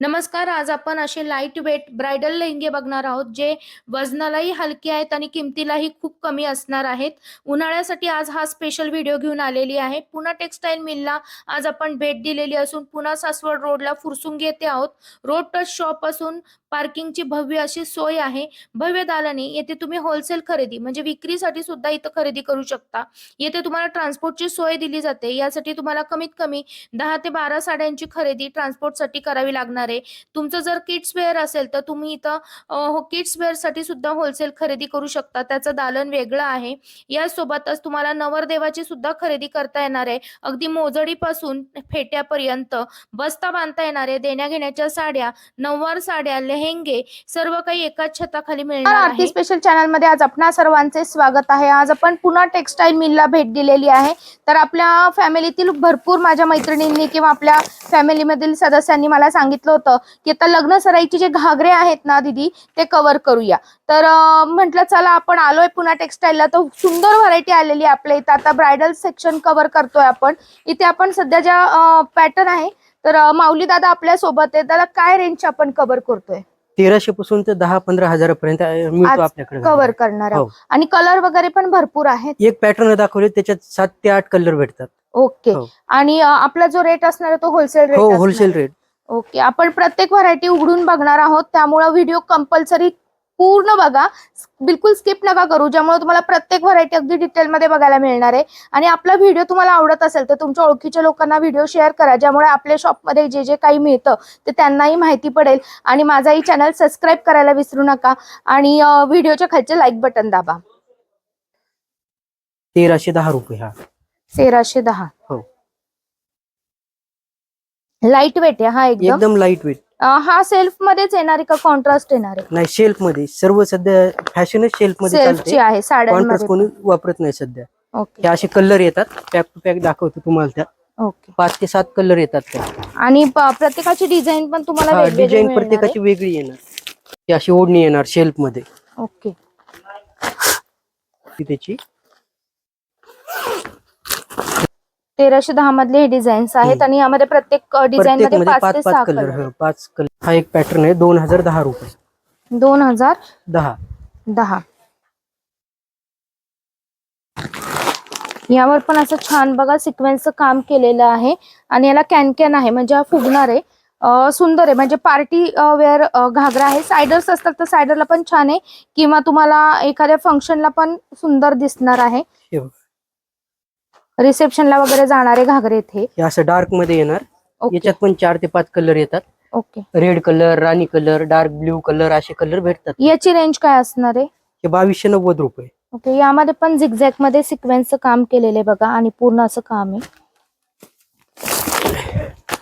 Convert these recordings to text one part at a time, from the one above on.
नमस्कार आज आपण असे लाइट वेट ब्रायडल लेहंगे बघणार आहोत जे वजनालाही हलके आहेत आणि किमतीलाही खूप कमी असणार आहेत. उन्हाळ्यासाठी आज हा स्पेशल व्हिडिओ घेऊन आलेली आहे. पुन्हा टेक्सटाईल मिलला आज आपण भेट दिलेली असून पुन्हा सासवड रोडला फुरसून येथे आहोत. रोड टच शॉप असून पार्किंगची भव्य अशी सोय आहे. भव्य दालने येथे तुम्ही होलसेल खरेदी म्हणजे विक्रीसाठी सुद्धा इथं खरेदी करू शकता. येथे तुम्हाला ट्रान्सपोर्टची सोय दिली जाते. यासाठी तुम्हाला कमीत कमी दहा ते बारा साड्यांची खरेदी ट्रान्सपोर्टसाठी करावी लागणार आहे. तुमचं जर किड्स वेअर असेल तर तुम्ही इथं किड्स वेअर हो, साठी सुद्धा होलसेल खरेदी करू शकता. त्याचं दालन वेगळं आहे. यासोबतच तुम्हाला नवरदेवाची सुद्धा खरेदी करता येणार आहे. अगदी मोजडीपासून फेट्यापर्यंत बस्ता बांधता येणार आहे. देण्या घेण्याच्या साड्या नऊवार साड्या लेहेंगे सर्व काही एकाच छताखाली मिळणार आरती स्पेशल चॅनलमध्ये आज आपणा सर्वांचे स्वागत आहे. आज आपण पुन्हा टेक्सटाईल मिलला भेट दिलेली आहे. तर आपल्या फॅमिलीतील भरपूर माझ्या मैत्रिणींनी किंवा आपल्या फॅमिलीमधील सदस्यांनी मला सांगितलं होतं की आता लग्न सराईचे जे घागरे आहेत ना दिदी ते कव्हर करूया. तर म्हटलं चला आपण आलोय पुन्हा टेक्सटाईलला तर सुंदर व्हरायटी आलेली आहे आपल्या इथं. आता ब्रायडल सेक्शन कव्हर करतोय आपण. इथे आपण सध्या ज्या पॅटर्न आहे तर माऊली दादा आपल्यासोबत आहे त्याला काय रेंज आपण कव्हर करतोय? तेराशे पासून ते दहा पंधरा हजारापर्यंत मिळतो आज आपल्याकडे. कव्हर करणार. हो. आणि कलर वगैरे पण भरपूर आहेत? एक पॅटर्न दाखवले त्याच्यात सात ते आठ कलर भेटतात. ओके. हो. आणि अ, आपला जो रेट असणार आहे तो होलसेल रेट हो होलसेल रेट ओके. आपण प्रत्येक व्हरायटी उघडून बघणार आहोत. त्यामुळे व्हिडिओ कंपल्सरी पूर्ण बघा. बिलकुल स्किप नका करू. ज्यामुळे तुम्हाला प्रत्येक व्हरायटी अगदी डिटेलमध्ये बघायला मिळणार आहे. आणि आपला व्हिडिओ तुम्हाला आवडत असेल तर तुमच्या ओळखीच्या लोकांना व्हिडिओ शेअर करा. ज्यामुळे आपल्या शॉपमध्ये जे जे काही मिळतं ते त्यांनाही माहिती पडेल. आणि माझाही चॅनल सबस्क्राईब करायला विसरू नका. आणि व्हिडिओच्या खालचे लाईक बटन दाबा. तेराशे दहा रुपये हा. तेराशे दहा. हो. लाइट वेट आहे हा एकदम. लाइट वेट हा सेल्फ मध्येच येणार आहे का कॉन्ट्रास्ट येणार आहे? नाही शेल्फमध्ये सर्व सध्या फॅशनच शेल्फमध्ये सेल्फची चालते आहे कॉन्ट्रास्ट साड्यांमध्ये कोणी वापरत नाही सध्या. ओके. हे असे कलर येतात. पॅक टू पॅक दाखवतो तुम्हाला त्या. ओके. पाच ते सात कलर येतात त्या. आणि प- प्रत्येकाची डिझाईन पण तुम्हाला वेगवेगळी डिझाईन मिळणार प्रत्येकाची वेगळी येणार. ती अशी ओढणी येणार शेल्फमध्ये. ओके. ती त्याची. तेराशे दहा मधले हे डिझाईन्स आहेत. आणि यामध्ये प्रत्येक डिझाईन मध्ये पाच ते सहा कलर कलर पाच कलर हा एक पॅटर्न आहे दोन हजार दहा रुपये. दोन हजार दहा. दहा. यावर पण असं छान बघा सिक्वेन्सचं काम केलेलं आहे आणि याला कॅन कॅन आहे म्हणजे हा फुगणार आहे. अं, सुंदर आहे म्हणजे पार्टी वेअर घागरा आहे. सायडर्स असतात तर सायडरला पण छान आहे. किंवा तुम्हाला एखाद्या फंक्शनला पण सुंदर दिसणार आहे. हे बघ. रिसेप्शनला वगैरे जाणारे घागरे इथे. हे असं डार्कमध्ये येणार. ओके. याच्यात पण चार ते पाच कलर येतात. ओके. रेड कलर राणी कलर डार्क ब्ल्यू कलर असे कलर भेटतात. याची रेंज काय असणार आहे? हे बावीसशे नव्वद रुपये. ओके यामध्ये पण झिगझॅगमध्ये सिक्वेन्सचं काम केलेलं आहे बघा आणि पूर्ण असं काम आहे.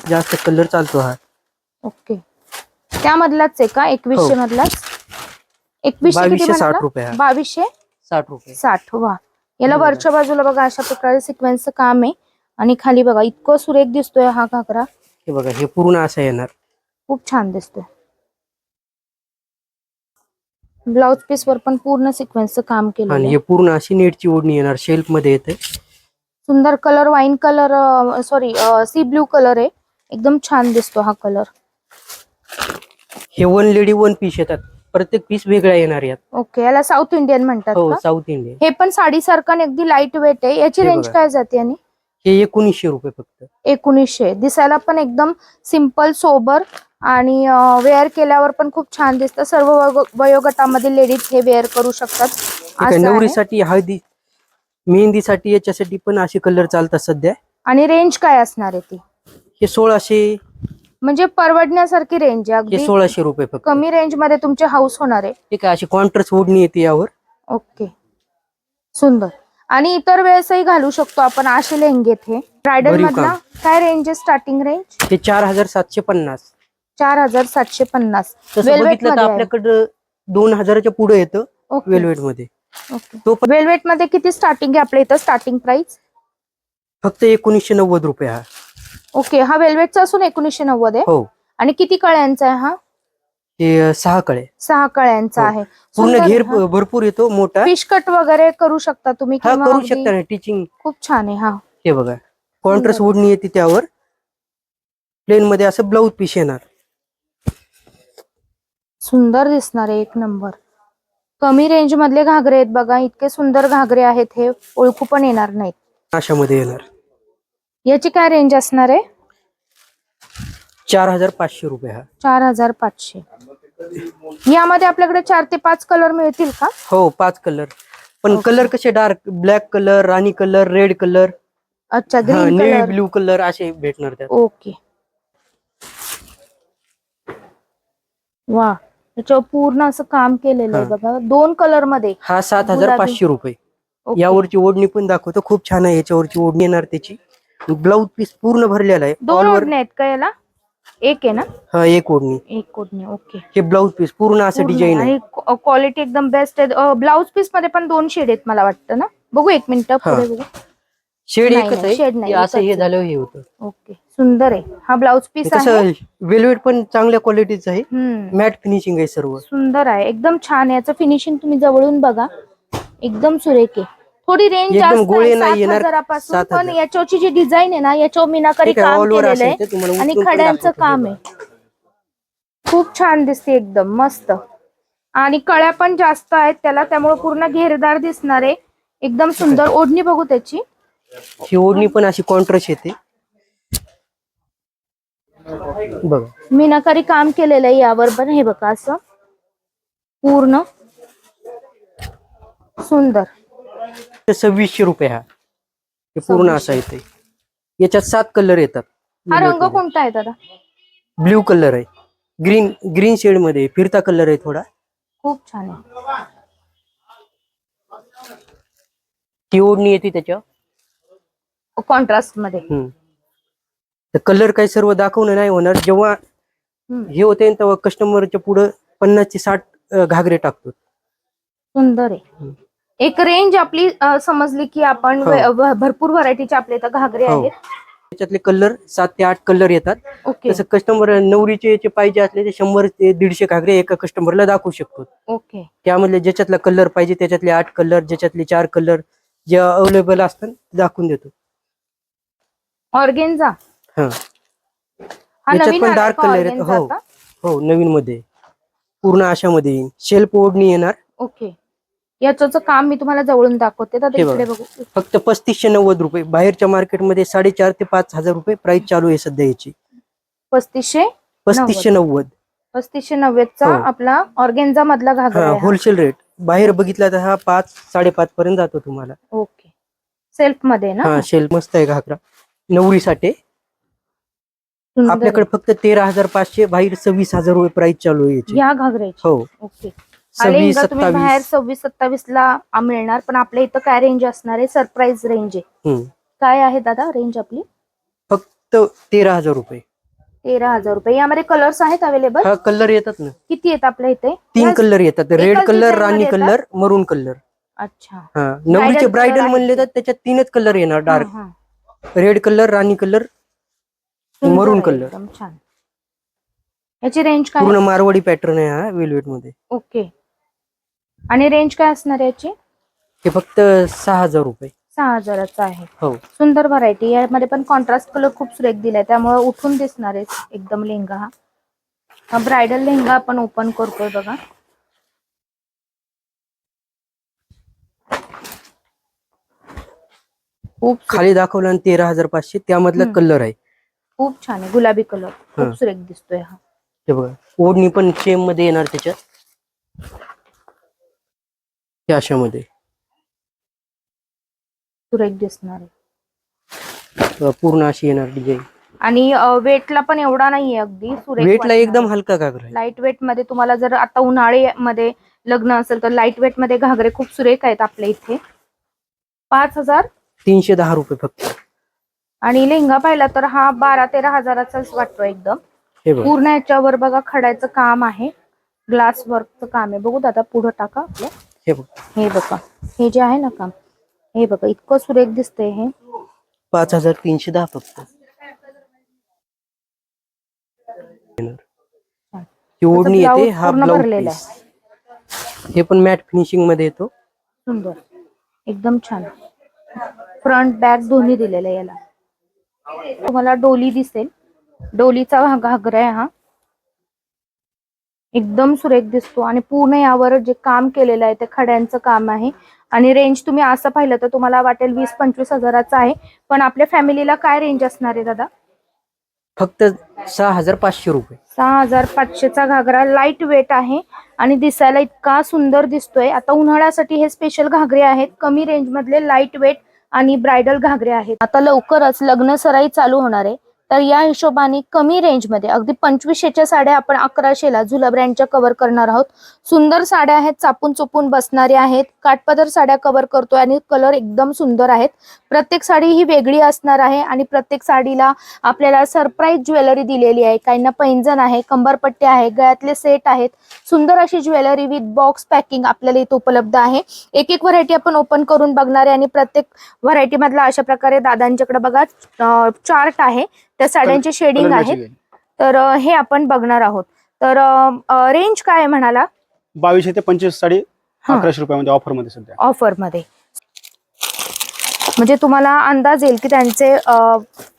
जास्त कलर चालतो हा. ओके. त्यामधलाच आहे का? एकवीसशे हो. मधलाच? एकवीसशे किती बावीसशे साठ म्हटलं? रुपये हा. बावीसशे? साठ रुपये. साठ वा. याला. वरच्या बाजूला बघा अशा प्रकारे सिक्वेन्सचं काम आहे. आणि खाली बघा इतकं सुरेख दिसतोय हा घागरा. हे बघा हे पूर्ण असं येणार. खूप छान दिसतोय. ब्लाउज पीस वर पण पूर्ण सिक्वेन्सचं काम केलं आणि हे पूर्ण अशी नेटची ओढणी येणार शेल्फमध्ये येते सुंदर colour wine colour sorry sea blue colour आहे. एकदम छान दिसतो हा कलर हे वन लेडी वन पीस येतात. प्रत्येक पीस वेगळा येणार यात. ओके याला साऊथ इंडियन म्हणतात हो का? साऊथ इंडियन हे पण साडीसारखं अगदी लाइट वेट आहे. याची हे रेंज बघा. काय जाते आणि? हे एकोणीसशे रुपये फक्त. एकोणीसशे. दिसायला पण एकदम सिंपल सोबर आणि वेअर केल्यावर पण खूप छान दिसतं. सर्व वयो- वयोगटामधील लेडीज हे वेअर करू शकतात. हे काय असं आहे. नवरीसाठी हळदी मेहंदीसाठी याच्यासाठी पण असे कलर चालतात सध्या. आणि रेंज काय असणार आहे ती? हे सोळाशे म्हणजे परवडण्यासारखी रेंज आहे. हे अगदी सोळाशे रुपये फक्त. कमी रेंजमध्ये तुमचे हाऊस होणार आहे. हे काय अशी कॉन्ट्रास्ट ओढणी येते यावर. ओके सुंदर. आणि इतर वेळेसही घालू शकतो आपण असे लेहंगेत हे ब्रायडल भरीव मधला काम. काय रेंज आहे स्टार्टिंग रेंज हे चार हजार सातशे पन्नास. चार हजार सातशे पन्नास. तसं Velvet बघितलं तर मध्ये आहे. आपल्याकडं दोन हजाराच्या पुढे येतं ओके वेलवेटमध्ये. ओके तो पण वेल्वेटमध्ये किती स्टार्टिंग आहे आपल्या इथं? स्टार्टिंग प्राइस फक्त एकोणीसशे नव्वद रुपये हा. ओके हा वेल्वेटचा असून एकोणीसशे नव्वद आहे. हो. आणि किती कळ्यांचा आहे हा? सहा कळे. सहा कळ्यांचा हो. आहे. पूर्ण घेर भरपूर येतो मोठा. फिश कट वगैरे करू शकता तुम्ही हा किंवा करू अगदी शकता ना टीचिंग खूप छान आहे हा. हे बघा कॉन्ट्रास्ट ओढणी येते त्यावर प्लेन मध्ये असं ब्लाऊज पीस येणार. सुंदर दिसणार आहे एक नंबर कमी रेंज मधले घागरे आहेत बघा इतके सुंदर घागरे आहेत हे ओळखू पण येणार नाहीत. अशामध्ये येणार. याची काय रेंज असणार आहे? चार हजार पाचशे रुपये हा. चार हजार पाचशे यामध्ये आपल्याकडे चार ते पाच कलर मिळतील का? हो पाच कलर पण Okay. कलर कसे डार्क ब्लॅक कलर राणी कलर रेड कलर अच्छा green navy colour blue colour असे भेटणार त्यात. ओके वा त्याच्यावर पूर्ण असं काम केलेलं आहे हा. बघा. दोन कलरमध्ये. हा सात हजार गुलाबी. पाचशे रुपये. ओके. यावरची ओढणी पण दाखवतो. खूप छान आहे याच्यावरची ओढणी येणार त्याची. ब्लाऊज पीस पूर्ण भरलेला आहे. दोन All over- ओढणे आहेत का याला? एक आहे ना? हा एक ओढणी. एक ओढणी ओके हे ब्लाऊज पीस पूर्ण असं डिझाईन आहे. क्वालिटी एकदम बेस्ट आहे. ब्लाउज पीसमध्ये पण दोन शेड आहेत मला वाटतं ना? बघू एक मिनिट पुढे बघू. शेड नाही, एकच नाही, shade आहे नाही, हे असं एकच हे. झालं हे होतं. ओके सुंदर आहे. हा ब्लाउज पीस आहे. कसं वेलवेट पण चांगल्या क्वालिटीचं आहे. हम्म. मॅट फिनिशिंग आहे सर्व. सुंदर आहे. एकदम छान आहे. याचं फिनिशिंग तुम्ही जवळून बघा. एकदम सुरेख आहे. थोडी रेंज एकदम जास्त गोळे आहे नाही सात येणार, सात पण हजार. याच्यावरची जी डिझाईन आहे ना याच्यावर मीनाकारी ठीक आहे, काम all over केलेलं असेल आहे तुम्हाला आणि उचलून पण खड्यांचं दाखवतो. काम आहे. खूप छान दिसते एकदम मस्त. आणि कळ्या पण जास्त आहेत त्याला त्यामुळे पूर्ण घेरदार दिसणार आहे. एकदम सुंदर ओढणी बघू त्याची. ही ओढणी पण अशी कॉन्ट्रास्ट येते. बघा. मीनाकारी काम केलेलं आहे यावर पण हे बघा असं. पूर्ण. सुंदर. ते सव्वीसशे रुपये हा. हे पूर्ण असा येते याच्यात सात कलर येतात. हा रंग कोणता आहे दादा? ब्ल्यू कलर आहे. ग्रीन ग्रीन शेडमध्ये. फिरता कलर आहे थोडा. खूप छान आहे. ती ओढणी येते त्याच्या कॉन्ट्रास्टमध्ये. तर कलर काही सर्व दाखवणं नाही होणार. जेव्हा हम्म. हे होते तेव्हा कस्टमरच्या पुढं पन्नास ते साठ अं, घागरे टाकतो. सुंदर आहे. एक रेंज आपली अ, समजली की आपण हो. वे- भरपूर व्हरायटीचे आपले इथं घागरे हो. आहेत. त्याच्यातले कलर सात ते आठ कलर येतात. ओके तसं कस्टमर नवरीचे याचे पाहिजे असले ते शंभर ते दीडशे घागरे एका कस्टमरला दाखवू शकतो. ओके त्यामधले ज्याच्यातला कलर पाहिजे त्याच्यातले आठ कलर ज्याच्यातले चार कलर जे अवेलेबल असतात ते दाखवून देतो. ऑर्गेन्झा हा. हा याच्यात नवीन पण आलाय dark का color आहेत. organza हो. आता? हो नवीन मध्ये. पूर्ण अशामध्ये येईल शेल्फ ओढणी येणार. ओके याचं काम मी तुम्हाला जवळून दाखवते. इकडे बघा. फक्त पस्तीसशे नव्वद रुपये. बाहेरच्या मार्केटमध्ये साडेचार ते पाच हजार रुपये प्राइस चालू आहे सध्या याची. पस्तीसशे पस्तीसशे नव्वद. पस्तीसशे नव्वदचा हो. आपला ऑर्गेन्झा मधला घागरा. होलसेल रेट बाहेर बघितला तर हा पाच साडेपाच पर्यंत जातो तुम्हाला. ओके. सेल्फमध्ये ना? हा शेल्फ मस्त आहे घागरा. नवरीसाठी. आपल्याकडे फक्त तेरा हजार पाचशे बाहेर सव्वीस हजार रुपये प्राइस चालू आहे या घागऱ्याची. हो. ओके. तुम्ही बाहेर सव्वीस सत्तावीस ला मिळणार पण आपल्या इथं काय रेंज असणार आहे? सरप्राईज रेंज आहे. काय आहे दादा रेंज आपली? फक्त तेरा हजार रुपये. तेरा हजार रुपये. यामध्ये कलर्स आहेत अवेलेबल कलर येतात ना. किती आहेत आपल्या इथे? तीन कलर येतात. रेड कलर राणी येतात? कलर मरून कलर अच्छा. हा नवरीचे ब्रायडल आहेत म्हणले. तर त्याच्यात तीनच कलर येणार डार्क. रेड कलर राणी कलर मरून कलर छान. याची रेंज काय पूर्ण मारवाडी पॅटर्न आहे हा वेलवेटमध्ये. ओके आणि रेंज काय असणार याची? हे फक्त सहा हजार रुपये. सहा हजाराचं आहे. हो. सुंदर व्हरायटी यामध्ये पण कॉन्ट्रास्ट कलर खूप सुरेख दिलाय. त्यामुळे उठून दिसणार आहे एकदम लेहंगा हा. हा ब्रायडल लेहंगा आपण ओपन करतोय बघा. खूप खाली दाखवला आणि तेरा हजार पाचशे. त्यामधला. कलर आहे. खूप छान आहे. गुलाबी कलर. खूप सुरेख दिसतोय हा. हे बघा. ओढणी पण सेममध्ये येणार त्याच्यात. हे अशामध्ये? दिसणार आहे. अं, पूर्ण अशी येणार डिझाईन आणि वेटला पण एवढा नाहीये अगदी सुरेख वेटला एकदम हलका घागरा आहे. लाइट वेटमध्ये तुम्हाला जर आता उन्हाळ्यामध्ये लग्न असेल तर लाइट वेटमध्ये घागरे खूप सुरेख आहेत आपल्या इथे. पाच हजार. तीनशे दहा रुपये फक्त. आणि लेहंगा पाहिला तर हा बारा तेरा हजाराचाच वाटतो एकदम. हे बघा. पूर्ण याच्यावर बघा खड्याचं काम आहे. ग्लास वर्कचं काम आहे. बघू दादा पुढं टाका आपलं. हे बघा. हे बघा हे जे आहे ना काम हे बघा इतकं सुरेख दिसतंय हे. पाच हज़ार तीनशे दहा फक्त. ही ओढणी त्याचा येते हा पूर्ण ब्लाऊज भरलेला पीस हे पण मॅट फिनिशिंग मध्ये येतो. सुंदर. एकदम छान. फ्रंट बॅक दोन्ही दिलेलं आहे याला. तुम्हाला डोली दिसेल. डोलीचा हा घागरा आहे हा. एकदम सुरेख दिसतो आणि पूर्ण यावर जे काम केलेलं आहे ते खड्यांचं काम आहे. आणि रेंज तुम्ही असं पाहिलं तर तुम्हाला वाटेल वीस पंचवीस हजाराचं आहे. पण आपल्या फॅमिलीला काय रेंज असणार आहे दादा? फक्त सहा हजार पाचशे रुपये. सहा हजार पाचशेचा घागरा लाइट वेट आहे आणि दिसायला इतका सुंदर दिसतोय. आता उन्हाळ्यासाठी हे स्पेशल घागरे आहेत. कमी रेंज मधले लाइट वेट आणि ब्रायडल घागरे आहेत. आता लवकरच लग्न सराई चालू होणार आहे. तर या हिशोबाने कमी रेंजमध्ये अगदी पंचवीसशेच्या साड्या आपण अकराशेला झुला ब्रँडच्या कव्हर करणार आहोत. सुंदर साड्या आहेत चापून चुपून बसणाऱ्या आहेत. काठपदर साड्या कव्हर करतोय आणि कलर एकदम सुंदर आहेत. प्रत्येक साडी ही वेगळी असणार आहे आणि प्रत्येक साडीला आपल्याला सरप्राईज ज्वेलरी दिलेली आहे. काहींना पैंजण आहे कंबरपट्टी आहे गळ्यातले सेट आहेत. सुंदर अशी ज्वेलरी विथ बॉक्स पॅकिंग आपल्याला इथे उपलब्ध आहे. एक एक व्हरायटी आपण ओपन करून बघणार आहे आणि प्रत्येक व्हरायटी मधला अशा प्रकारे दादांच्याकडे बघा चार्ट आहे. त्या साड्यांचे शेडिंग आहेत. तर हे आपण बघणार आहोत. तर रेंज काय म्हणाला? बावीसशे ते पंचवीस साडी. अकराशे रुपयामध्ये ऑफरमध्ये सध्या. ऑफरमध्ये म्हणजे तुम्हाला अंदाज येईल की त्यांचे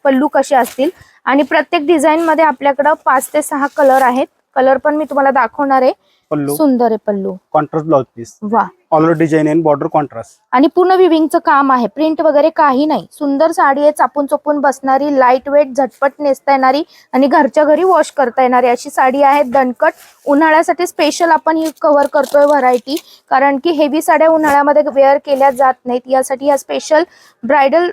पल्लू कसे असतील. आणि प्रत्येक डिझाईन मध्ये आपल्याकडं पाच ते सहा कलर आहेत. कलर पण मी तुम्हाला दाखवणार आहे. पल्लू. सुंदर आहे पल्लू. कॉन्ट्रास्ट ब्लाउज पीस वा. All design and border contrast आणि पूर्ण विविंगचं काम आहे. प्रिंट वगैरे काही नाही. सुंदर साडी आहे चापून चोपून बसणारी लाइट वेट झटपट नेसता येणारी आणि घरच्या घरी वॉश करता येणारी अशी साडी आहे. दणकट. उन्हाळ्यासाठी स्पेशल आपण ही कव्हर करतोय व्हरायटी कारण की हेवी साड्या उन्हाळ्यामध्ये वेअर केल्या जात नाहीत. यासाठी या स्पेशल ब्रायडल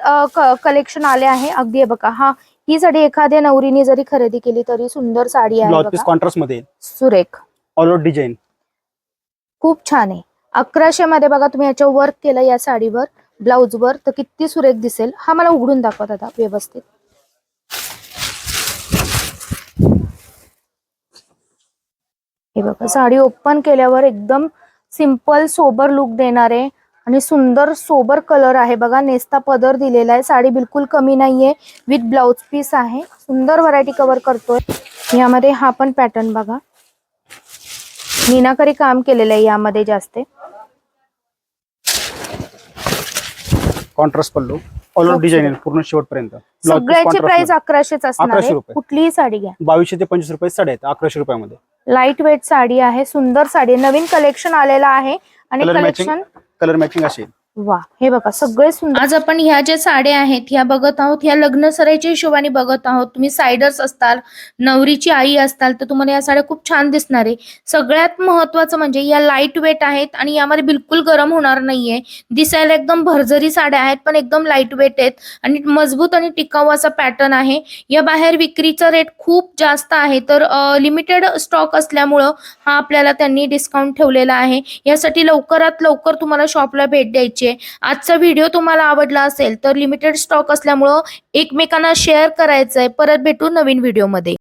कलेक्शन आले आहे. अगदी बघा. हा ही साडी एखाद्या नवरीने जरी खरेदी केली तरी सुंदर साडी आहे. कॉन्ट्रास्टमध्ये. सुरेख. ऑल आउट डिझाईन खूप छान आहे. अकराशे मध्ये बघा तुम्ही याच्यावर वर्क केलं या साडीवर ब्लाऊजवर तर किती सुरेख दिसेल. हा मला उघडून दाखवत आता व्यवस्थित. हे बघा साडी ओपन केल्यावर एकदम सिंपल सोबर लुक देणार आहे. आणि सुंदर सोबर कलर आहे. बघा नेस्ता पदर दिलेला आहे. साडी बिलकुल कमी नाहीये. विथ ब्लाउज पीस आहे. सुंदर व्हरायटी कव्हर करतोय. यामध्ये हा पण पॅटर्न बघा. मीनाकरी काम केलेलं आहे यामध्ये जास्त कॉन्ट्रास्ट पल्लू. All over design. पूर्ण शेवटपर्यंत. सगळ्याची प्राइस अकराशेच असणार 1100 आहे. रुपये. कुठलीही साडी घ्या. बावीसशे ते पंचवीस रुपये साड्या आहेत अकराशे रुपयामध्ये. लाइट वेट साडी आहे सुंदर साडी आहे. नवीन कलेक्शन आलेलं आहे आणि colour matching collection colour matching असेल वा हे बघा सगळे सुंदर. आज आपण ह्या ज्या साड्या आहेत ह्या बघत आहोत ह्या लग्न सरायच्या हिशोबाने बघत आहोत. तुम्ही सायडर्स असताल नवरीची आई असताल तर तुम्हाला या साड्या खूप छान दिसणार आहे. सगळ्यात महत्वाचं म्हणजे या लाइट वेट आहेत आणि यामध्ये बिलकुल गरम होणार नाहीये. दिसायला एकदम भरझरी साड्या आहेत पण एकदम लाइट वेट आहेत आणि मजबूत आणि टिकाऊ असा पॅटर्न आहे. या बाहेर विक्रीचा रेट खूप जास्त आहे तर लिमिटेड स्टॉक असल्यामुळं हा आपल्याला त्यांनी डिस्काउंट ठेवलेला आहे. यासाठी लवकरात लवकर तुम्हाला शॉपला भेट द्यायची आहे आजचा व्हिडिओ तुम्हाला आवडला असेल तर लिमिटेड स्टॉक असल्यामुळं एकमेकांना शेअर करायचं आहे परत भेटू नवीन व्हिडिओमध्ये